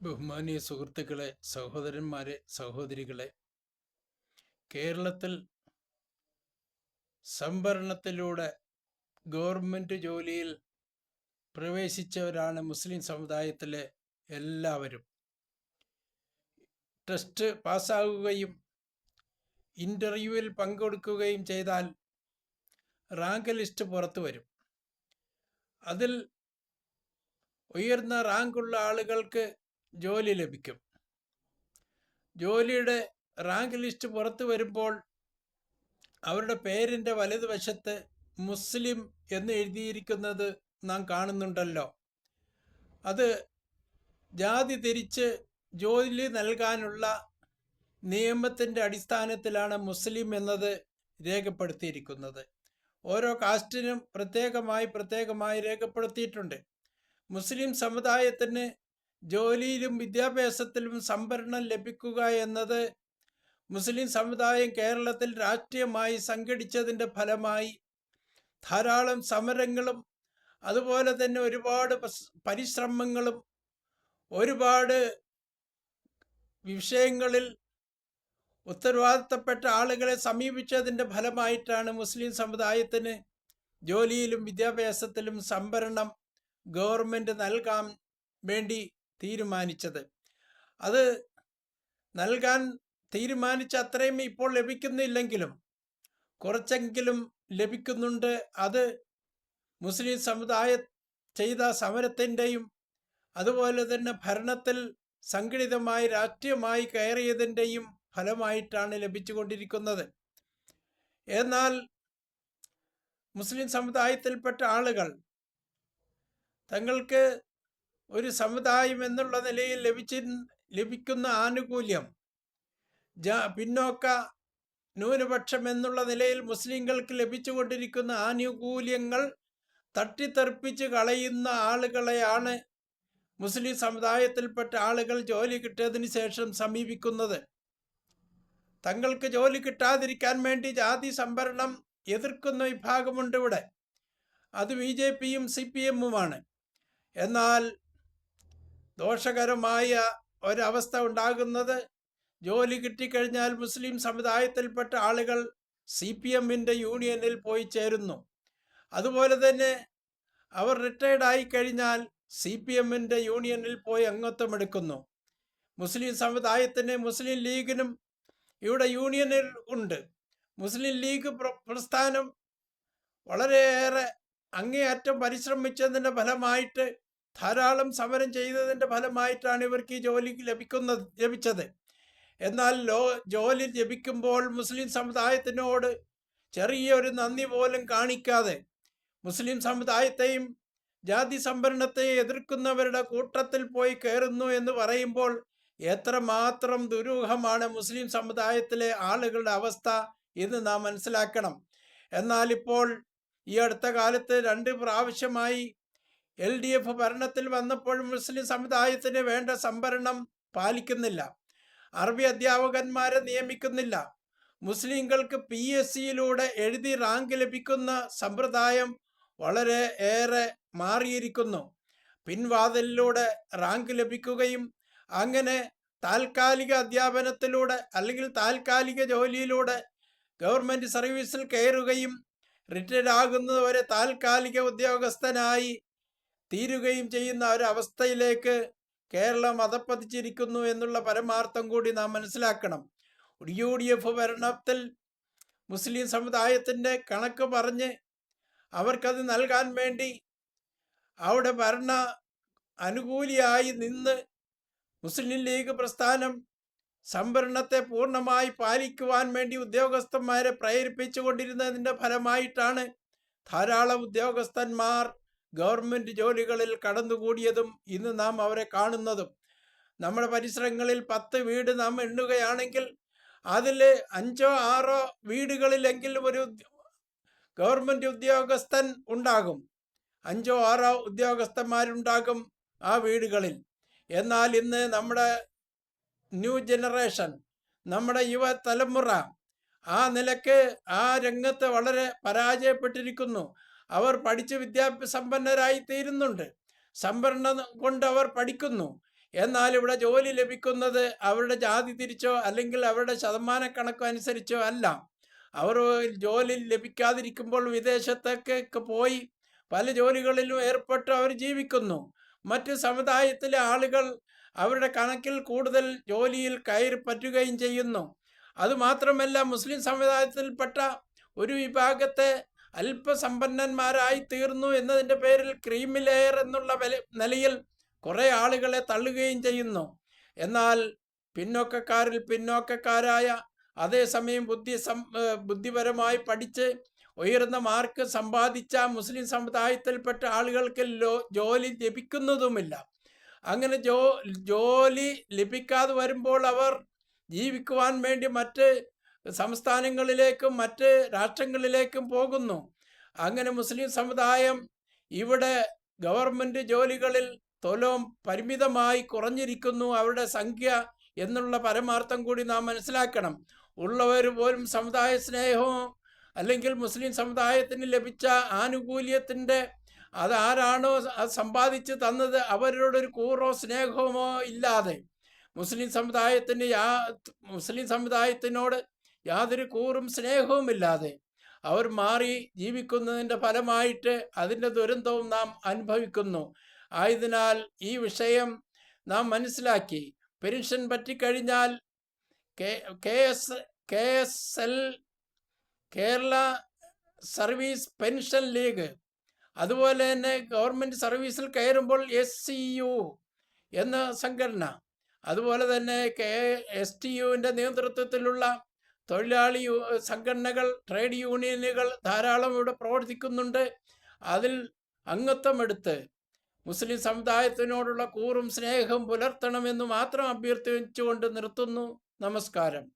ബഹുമാനീയ സുഹൃത്തുക്കളെ സഹോദരന്മാരെ സഹോദരികളെ കേരളത്തിൽ സംവരണത്തിലൂടെ ഗവൺമെന്റ് ജോലിയിൽ പ്രവേശിച്ചവരാണ് മുസ്ലിം സമുദായത്തിലെ എല്ലാവരും. ടെസ്റ്റ് പാസ്സാകുകയും ഇന്റർവ്യൂവിൽ പങ്കെടുക്കുകയും ചെയ്താൽ റാങ്ക് ലിസ്റ്റ് പുറത്തു വരും. അതിൽ ഉയർന്ന റാങ്കുള്ള ആളുകൾക്ക് ജോലി ലഭിക്കും. ജോലിയുടെ റാങ്ക് ലിസ്റ്റ് പുറത്തു വരുമ്പോൾ അവരുടെ പേരിന്റെ വലതുവശത്ത് മുസ്ലിം എന്ന് എഴുതിയിരിക്കുന്നത് നാം കാണുന്നുണ്ടല്ലോ. അത് ജാതി തിരിച്ച് ജോലി നൽകാനുള്ള നിയമത്തിന്റെ അടിസ്ഥാനത്തിലാണ് മുസ്ലിം എന്നത് രേഖപ്പെടുത്തിയിരിക്കുന്നത്. ഓരോ കാസ്റ്റിനും പ്രത്യേകമായി പ്രത്യേകമായി രേഖപ്പെടുത്തിയിട്ടുണ്ട്. മുസ്ലിം സമുദായത്തിന് ജോലിയിലും വിദ്യാഭ്യാസത്തിലും സംവരണം ലഭിക്കുക എന്നത് മുസ്ലിം സമുദായം കേരളത്തിൽ രാഷ്ട്രീയമായി സംഘടിച്ചതിന്റെ ഫലമായി ധാരാളം സമരങ്ങളും അതുപോലെ തന്നെ ഒരുപാട് പരിശ്രമങ്ങളും ഒരുപാട് വിഷയങ്ങളിൽ ഉത്തരവാദിത്തപ്പെട്ട ആളുകളെ സമീപിച്ചതിന്റെ ഫലമായിട്ടാണ് മുസ്ലിം സമുദായത്തിന് ജോലിയിലും വിദ്യാഭ്യാസത്തിലും സംവരണം ഗവൺമെന്റ് നൽകാൻ വേണ്ടി തീരുമാനിച്ചത്. അത് നൽകാൻ തീരുമാനിച്ച അത്രയും ഇപ്പോൾ ലഭിക്കുന്നില്ലെങ്കിലും കുറച്ചെങ്കിലും ലഭിക്കുന്നുണ്ട്. അത് മുസ്ലിം സമുദായ ചെയ്ത സമരത്തിന്റെയും അതുപോലെ തന്നെ ഭരണത്തിൽ സംഘടിതമായി രാഷ്ട്രീയമായി കയറിയതിന്റെയും ഫലമായിട്ടാണ് ലഭിച്ചുകൊണ്ടിരിക്കുന്നത്. എന്നാൽ മുസ്ലിം സമുദായത്തിൽപ്പെട്ട ആളുകൾ തങ്ങൾക്ക് ഒരു സമുദായം എന്നുള്ള നിലയിൽ ലഭിച്ചി ലഭിക്കുന്ന ആനുകൂല്യം. പിന്നോക്ക ന്യൂനപക്ഷം എന്നുള്ള നിലയിൽ മുസ്ലിങ്ങൾക്ക് ലഭിച്ചുകൊണ്ടിരിക്കുന്ന ആനുകൂല്യങ്ങൾ തട്ടിത്തെറിപ്പിച്ച് കളയുന്ന ആളുകളെയാണ് മുസ്ലിം സമുദായത്തിൽപ്പെട്ട ആളുകൾ ജോലി കിട്ടിയതിന് ശേഷം സമീപിക്കുന്നത്. തങ്ങൾക്ക് ജോലി കിട്ടാതിരിക്കാൻ വേണ്ടി ജാതി സംവരണം എതിർക്കുന്ന വിഭാഗമുണ്ട് ഇവിടെ. അത് ബി ജെ പിയും സി പി എമ്മുമാണ്. എന്നാൽ ദോഷകരമായ ഒരവസ്ഥ ഉണ്ടാകുന്നത് ജോലി കിട്ടിക്കഴിഞ്ഞാൽ മുസ്ലിം സമുദായത്തിൽപ്പെട്ട ആളുകൾ സി പി എമ്മിന്റെ യൂണിയനിൽ പോയി ചേരുന്നു. അതുപോലെ തന്നെ അവർ റിട്ടയർഡ് ആയി കഴിഞ്ഞാൽ സി പി എമ്മിന്റെ യൂണിയനിൽ പോയി അംഗത്വം എടുക്കുന്നു. മുസ്ലിം സമുദായത്തിന് മുസ്ലിം ലീഗിനും ഇവിടെ യൂണിയനിൽ ഉണ്ട്. മുസ്ലിം ലീഗ് പ്രസ്ഥാനം വളരെയേറെ അങ്ങേയറ്റം പരിശ്രമിച്ചതിന്റെ ഫലമായിട്ട് ധാരാളം സമരം ചെയ്തതിന്റെ ഫലമായിട്ടാണ് ഇവർക്ക് ഈ ജോലി ലഭിക്കുന്നത് ലഭിച്ചത്. എന്നാൽ ലോ ജോലി ലഭിക്കുമ്പോൾ മുസ്ലിം സമുദായത്തിനോട് ചെറിയൊരു നന്ദി പോലും കാണിക്കാതെ മുസ്ലിം സമുദായത്തെയും ജാതി സംവരണത്തെ എതിർക്കുന്നവരുടെ കൂട്ടത്തിൽ പോയി കയറുന്നു എന്ന് പറയുമ്പോൾ എത്രമാത്രം ദുരൂഹമാണ് മുസ്ലിം സമുദായത്തിലെ ആളുകളുടെ അവസ്ഥ എന്ന് നാം മനസ്സിലാക്കണം. എന്നാൽ ഇപ്പോൾ ഈ അടുത്ത കാലത്ത് രണ്ട് പ്രാവശ്യമായി എൽ ഡി എഫ് ഭരണത്തിൽ വന്നപ്പോഴും മുസ്ലിം സമുദായത്തിന് വേണ്ട സംവരണം പാലിക്കുന്നില്ല. അറബി അധ്യാപകന്മാരെ നിയമിക്കുന്നില്ല. മുസ്ലിങ്ങൾക്ക് പി എസ് സിയിലൂടെ എഴുതി റാങ്ക് ലഭിക്കുന്ന സമ്പ്രദായം വളരെ ഏറെ മാറിയിരിക്കുന്നു. പിൻവാതിലിലൂടെ റാങ്ക് ലഭിക്കുകയും അങ്ങനെ താൽക്കാലിക അധ്യാപനത്തിലൂടെ അല്ലെങ്കിൽ താൽക്കാലിക ജോലിയിലൂടെ ഗവൺമെന്റ് സർവീസിൽ കയറുകയും റിട്ടയർഡ് ആകുന്നതുവരെ താൽക്കാലിക ഉദ്യോഗസ്ഥനായി തീരുകയും ചെയ്യുന്ന ഒരവസ്ഥയിലേക്ക് കേരളം അതപ്പതിച്ചിരിക്കുന്നു എന്നുള്ള പരമാർത്ഥം കൂടി നാം മനസ്സിലാക്കണം. യു ഡി എഫ് ഭരണത്തിൽ മുസ്ലിം സമുദായത്തിന്റെ കണക്ക് പറഞ്ഞ് അവർക്കത് നൽകാൻ വേണ്ടി അവിടെ ഭരണ അനുകൂലിയായി നിന്ന് മുസ്ലിം ലീഗ് പ്രസ്ഥാനം സംവരണത്തെ പൂർണമായി പാലിക്കുവാൻ വേണ്ടി ഉദ്യോഗസ്ഥന്മാരെ പ്രേരിപ്പിച്ചുകൊണ്ടിരുന്നതിന്റെ ഫലമായിട്ടാണ് ധാരാളം ഉദ്യോഗസ്ഥന്മാർ ഗവൺമെന്റ് ജോലികളിൽ കടന്നുകൂടിയതും ഇന്ന് നാം അവരെ കാണുന്നതും. നമ്മുടെ പരിസരങ്ങളിൽ പത്ത് വീട് നാം എണ്ണുകയാണെങ്കിൽ അതിൽ അഞ്ചോ ആറോ വീടുകളിലെങ്കിലും ഒരു ഗവൺമെന്റ് ഉദ്യോഗസ്ഥൻ ഉണ്ടാകും. അഞ്ചോ ആറോ ഉദ്യോഗസ്ഥന്മാരുണ്ടാകും ആ വീടുകളിൽ. എന്നാൽ ഇന്ന് നമ്മുടെ ന്യൂ ജനറേഷൻ നമ്മുടെ യുവതലമുറ ആ നിലയ്ക്ക് ആ രംഗത്ത് വളരെ പരാജയപ്പെട്ടിരിക്കുന്നു. അവർ പഠിച്ച് വിദ്യാഭ്യാസമ്പന്നരായി തീരുന്നുണ്ട് സംവരണം കൊണ്ട് അവർ പഠിക്കുന്നു. എന്നാൽ ഇവിടെ ജോലി ലഭിക്കുന്നത് അവരുടെ ജാതി തിരിച്ചോ അല്ലെങ്കിൽ അവരുടെ ശതമാനക്കണക്കോ അനുസരിച്ചോ അല്ല. അവർ ജോലി ലഭിക്കാതിരിക്കുമ്പോൾ വിദേശത്തേക്ക് പോയി പല ജോലികളിലും ഏർപ്പെട്ട് അവർ ജീവിക്കുന്നു. മറ്റ് സമുദായത്തിലെ ആളുകൾ അവരുടെ കണക്കിൽ കൂടുതൽ ജോലിയിൽ കയറി പറ്റുകയും ചെയ്യുന്നു. അതുമാത്രമല്ല മുസ്ലിം സമുദായത്തിൽപ്പെട്ട ഒരു വിഭാഗത്തെ അല്പസമ്പന്നന്മാരായി തീർന്നു എന്നതിന്റെ പേരിൽ ക്രീമി ലെയർ എന്നുള്ള നിലയിൽ കുറേ ആളുകളെ തള്ളുകയും ചെയ്യുന്നു. എന്നാൽ പിന്നോക്കക്കാരിൽ പിന്നോക്കക്കാരായ അതേസമയം ബുദ്ധി സം ബുദ്ധിപരമായി പഠിച്ച് ഉയർന്ന മാർക്ക് സമ്പാദിച്ച മുസ്ലിം സമുദായത്തിൽപ്പെട്ട ആളുകൾക്ക് ജോലി ലഭിക്കുന്നതുമില്ല. അങ്ങനെ ജോ ജോലി ലഭിക്കാതെ വരുമ്പോൾ അവർ ജീവിക്കുവാൻ വേണ്ടി മറ്റ് സംസ്ഥാനങ്ങളിലേക്കും മറ്റ് രാഷ്ട്രങ്ങളിലേക്കും പോകുന്നു. അങ്ങനെ മുസ്ലിം സമുദായം ഇവിടെ ഗവൺമെന്റ് ജോലികളിൽ തൊലവും പരിമിതമായി കുറഞ്ഞിരിക്കുന്നു. അവരുടെ സംഖ്യ എന്നുള്ള പരമാർത്ഥം കൂടി നാം മനസ്സിലാക്കണം. ഉള്ളവർ പോലും സമുദായ സ്നേഹവും അല്ലെങ്കിൽ മുസ്ലിം സമുദായത്തിന് ലഭിച്ച ആനുകൂല്യത്തിന്റെ അത് സമ്പാദിച്ച് തന്നത് അവരോടൊരു കൂറോ സ്നേഹമോ ഇല്ലാതെ. മുസ്ലിം സമുദായത്തിന് യാ മുസ്ലിം സമുദായത്തിനോട് യാതൊരു കൂറും സ്നേഹവുമില്ലാതെ അവർ മാറി ജീവിക്കുന്നതിന്റെ ഫലമായിട്ട് അതിന്റെ ദുരന്തവും നാം അനുഭവിക്കുന്നു. ആയതിനാൽ ഈ വിഷയം നാം മനസ്സിലാക്കി. പെൻഷൻ പറ്റിക്കഴിഞ്ഞാൽ K K S K S L Kerala service pension league അതുപോലെ തന്നെ ഗവൺമെന്റ് സർവീസിൽ കയറുമ്പോൾ എസ് സി യു എന്ന സംഘടന അതുപോലെ തന്നെ കെ എസ് ടി യുവിന്റെ നേതൃത്വത്തിലുള്ള തൊഴിലാളി സംഘടനകൾ ട്രേഡ് യൂണിയനുകൾ ധാരാളം ഇവിടെ പ്രവർത്തിക്കുന്നുണ്ട്. അതിൽ അംഗത്വമെടുത്ത് മുസ്ലിം സമുദായത്തിനോടുള്ള കൂറും സ്നേഹവും പുലർത്തണമെന്ന് മാത്രം അഭ്യർത്ഥിച്ചുകൊണ്ട് നിർത്തുന്നു. നമസ്കാരം.